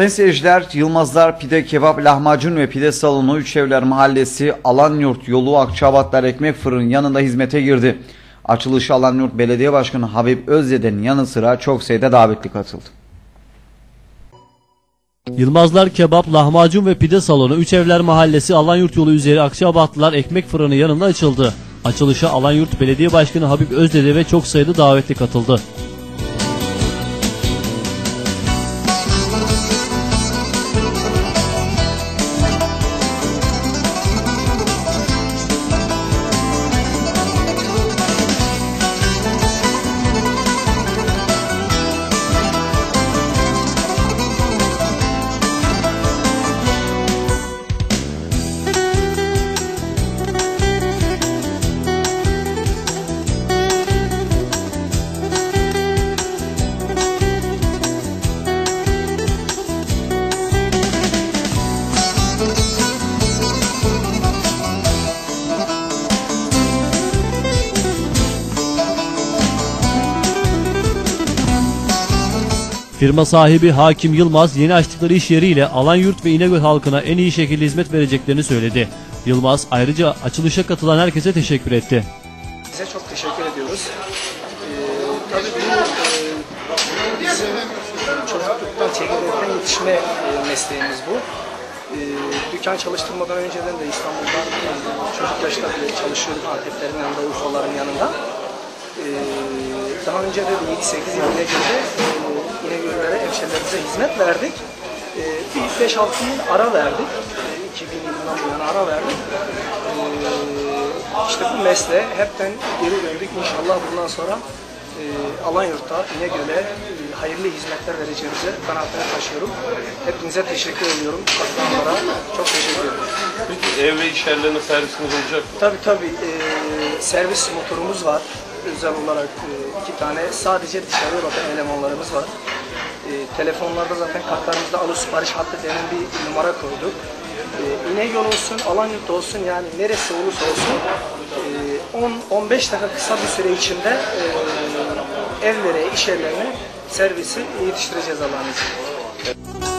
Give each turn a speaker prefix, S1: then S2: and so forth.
S1: Seyirciler, Yılmazlar Pide Kebap Lahmacun ve Pide Salonu Üçevler Mahallesi Alanyurt yolu Akçabatlar Ekmek Fırın yanında hizmete girdi. Açılışı Alanyurt Belediye Başkanı Habib Özyeden'in yanı sıra çok sayıda davetli katıldı.
S2: Yılmazlar Kebap, Lahmacun ve Pide Salonu Üçevler Mahallesi Alanyurt yolu üzeri Akçabatlılar Ekmek Fırını yanında açıldı. Açılışa Alanyurt Belediye Başkanı Habib Özdede ve çok sayıda davetli katıldı. Firma sahibi Hakim Yılmaz yeni açtıkları iş yeriyle Alanyurt ve İnegöl halkına en iyi şekilde hizmet vereceklerini söyledi. Yılmaz ayrıca açılışa katılan herkese teşekkür etti.
S3: Size çok teşekkür ediyoruz. Ee, tabii bu e, bizim çocukluktan, çekirdekten yetişme e, mesleğimiz bu. Ee, dükkan çalıştırmadan önceden de İstanbul'dan e, çocuk yaşta bile çalışıyorduk Anteplerin yanında, Urfaların yanında. Ee, daha önce de 7-8 yıl e, İnegöl'lere, hemşehrilerimize hizmet verdik. Ee, bir 5-6 yıl ara verdik. Ee, 2000 yılından bu yana ara verdik. Ee, işte bu mesleğe hepten geri döndük. İnşallah bundan sonra e, Alanyurt'ta İnegöl'e e, hayırlı hizmetler vereceğimize kanaatini taşıyorum. Hepinize teşekkür ediyorum. Katılanlara çok teşekkür ederim.
S4: Peki ev ve iş yerlerine servisiniz olacak mı?
S3: Tabii tabii e, servis motorumuz var. Özel olarak e, iki tane sadece dışarıya bakan elemanlarımız var. E, telefonlarda zaten kartlarımızda alo sipariş hattı denen bir numara koyduk. E, İnegöl olsun, Alanyurt olsun yani neresi olursa olsun e, 10-15 dakika kısa bir süre içinde e, evlere, iş yerlerine servisi yetiştireceğiz Allah'ın izniyle.